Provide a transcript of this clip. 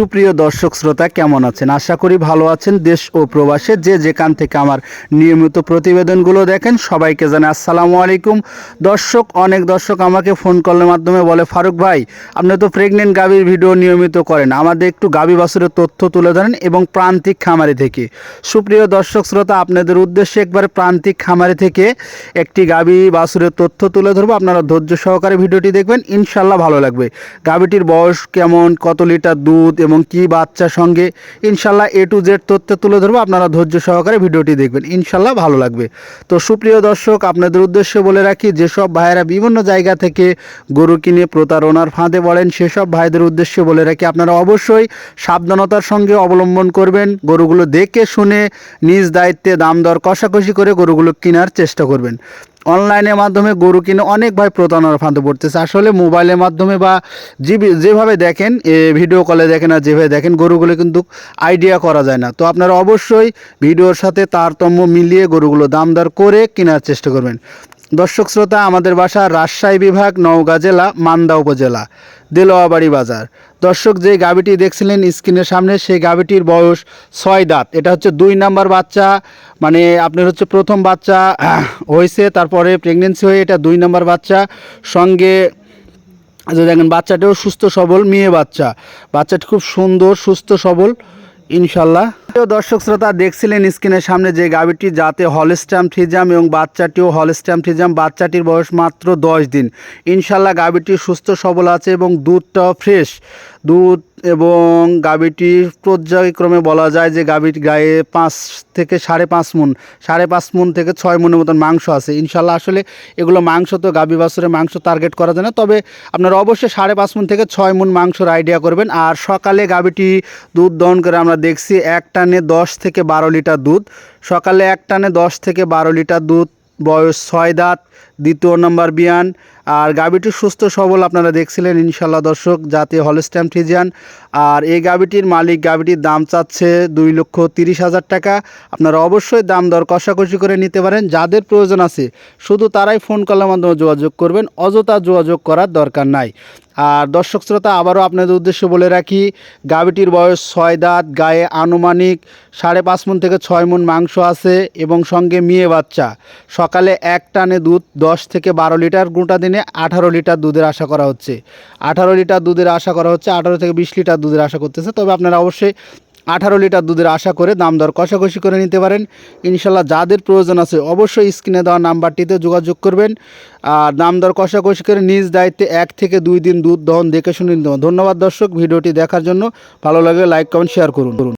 সুপ্রিয় দর্শক শ্রোতা, কেমন আছেন? আশা করি ভালো আছেন দেশ ও প্রবাসে। যে যেখান থেকে আমার নিয়মিত প্রতিবেদনগুলো দেখেন, সবাইকে জানে আসসালামু আলাইকুম। দর্শক, অনেক দর্শক আমাকে ফোন কলের মাধ্যমে বলে, ফারুক ভাই, আপনি তো প্রেগনেন্ট গাভীর ভিডিও নিয়মিত করেন। আমাদের একটু গাভী বাসুরের তথ্য তুলে ধরেন এবং প্রান্তিক খামারি থেকে। সুপ্রিয় দর্শক শ্রোতা, আপনাদের উদ্দেশ্যে একবার প্রান্তিক খামারি থেকে একটি গাভী বাসুরের তথ্য তুলে ধরবো। আপনারা ধৈর্য সহকারে ভিডিওটি দেখবেন ইনশাল্লাহ ভালো লাগবে। গাভীটির বয়স কেমন? কত লিটার দুধ এবং কি বাচ্চার সঙ্গে ইনশাল্লাহ এ টু জেড তথ্য তুলে ধরবো। আপনারা ধৈর্য সহকারে ভিডিওটি দেখবেন। ইনশাল্লাহ ভালো লাগবে। তো সুপ্রিয় দর্শক, আপনাদের উদ্দেশ্যে বলে রাখি, যেসব ভাইয়েরা বিভিন্ন জায়গা থেকে গরু কিনে প্রতারণার ফাঁদে পড়েন, সেসব ভাইদের উদ্দেশ্যে বলে রাখি, আপনারা অবশ্যই সাবধানতার সঙ্গে অবলম্বন করবেন, গরুগুলো দেখে শুনে নিজ দায়িত্বে দাম দর কষাকষি করে গরুগুলো কেনার চেষ্টা করবেন। অনলাইনের মাধ্যমে গরু কিনে অনেক ভাই প্রতারণার ফাঁদে পড়তেছে। আসলে মোবাইলের মাধ্যমে বা যেভাবে দেখেন ভিডিও কলে দেখেন আর যেভাবে দেখেন, গরুগুলো কিন্তু আইডিয়া করা যায় না। তো আপনারা অবশ্যই ভিডিওর সাথে তারতম্য মিলিয়ে গরুগুলো দামদার করে কেনার চেষ্টা করবেন। দর্শক শ্রোতা, আমাদের বাসা রাজশাহী বিভাগ, নওগাঁ জেলা, মান্দা উপজেলা, দেলোয়াবাড়ি বাজার। দর্শক, যে গাবিটি দেখছিলেন স্ক্রিনের সামনে, সেই গাবিটির বয়স ছয় দাঁত। এটা হচ্ছে দুই নাম্বার বাচ্চা মানে আপনার হচ্ছে প্রথম বাচ্চা হয়েছে, তারপরে প্রেগনেন্সি হয়ে এটা দুই নাম্বার বাচ্চা। সঙ্গে যে দেখেন, বাচ্চাটাও সুস্থ সবল, মেয়ে বাচ্চা। বাচ্চাটি খুব সুন্দর, সুস্থ, সবল, ইনশাল্লাহ। প্রিয় দর্শক শ্রোতা, দেখছিলেন স্ক্রিনের সামনে যে গাভীটি, যাতে হলস্ট্যাম ফ্রিজাম এবং বাচ্চাটিও হলস্ট্যাম ফ্রিজাম বাচ্চাটির বয়স মাত্র দশ দিন। ইনশাল্লাহ গাভীটি সুস্থ, সবল আছে এবং দুধটাও ফ্রেশ। দুধ এবং গাভীটি পর্যায়ক্রমে বলা যায় যে গাভীর গায়ে পাঁচ থেকে সাড়ে পাঁচ মুন সাড়ে পাঁচ মুন থেকে ছয় মুনের মতন মাংস আছে। ইনশাল্লাহ আসলে এগুলো মাংস তো গাভী বাছুরে মাংস টার্গেট করা যায় না, তবে আপনারা অবশ্যই সাড়ে পাঁচ মুন থেকে ছয় মুন মাংসর আইডিয়া করবেন। আর সকালে গাভীটি দুধ দহন করে আমরা দেখছি এক টানে দশ থেকে বারো লিটার দুধ। সকালে এক টানে দশ থেকে বারো লিটার দুধ। বয়স ছয় দাঁত। দ্বিতীয় নম্বর বিয়ান। আর গাভীটি সুস্থ সবল আপনারা দেখছিলেন ইনশাল্লাহ দর্শক জাতে হলস্ট্যাম ফ্রিজিয়ান আর এই গাভীটির মালিক গাভীটির দাম চাচ্ছে দুই লক্ষ তিরিশ হাজার টাকা। আপনারা অবশ্যই দাম দর কষাকষি করে নিতে পারেন, যাদের প্রয়োজন আছে। শুধু তারাই ফোন কলের মাধ্যমে যোগাযোগ করবেন, অযথা যোগাযোগ করার দরকার নাই। আর দর্শক শ্রোতা, আবারও আপনাদের উদ্দেশ্যে বলে রাখি গাভীটির বয়স ছয় দাঁত, গায়ে আনুমানিক সাড়ে পাঁচ মন থেকে ছয় মন মাংস আছে এবং সঙ্গে মেয়ে বাচ্চা। সকালে এক টানে দুধ দশ থেকে বারো লিটার, গোটা দিনে আঠারো লিটার দুধের আশা করা হচ্ছে। আঠারো লিটার দুধের আশা করা হচ্ছে, আঠারো থেকে বিশ লিটার দুধের আশা করতেছে। তবে আপনারা অবশ্যই আঠারো লিটার দুধের আশা করে দাম দর কষাকষি করে নিতে পারেন। ইনশাল্লাহ যাদের প্রয়োজন আছে অবশ্যই স্ক্রিনে দেওয়া নাম্বারটিতে যোগাযোগ করবেন। আর দাম দর কষাকষি করে নিজ দায়িত্বে এক থেকে দুই দিন দুধ দহন দেখে শুনে ধন্যবাদ দর্শক, ভিডিওটি দেখার জন্য। ভালো লাগে লাইক, কমেন্ট, শেয়ার করুন।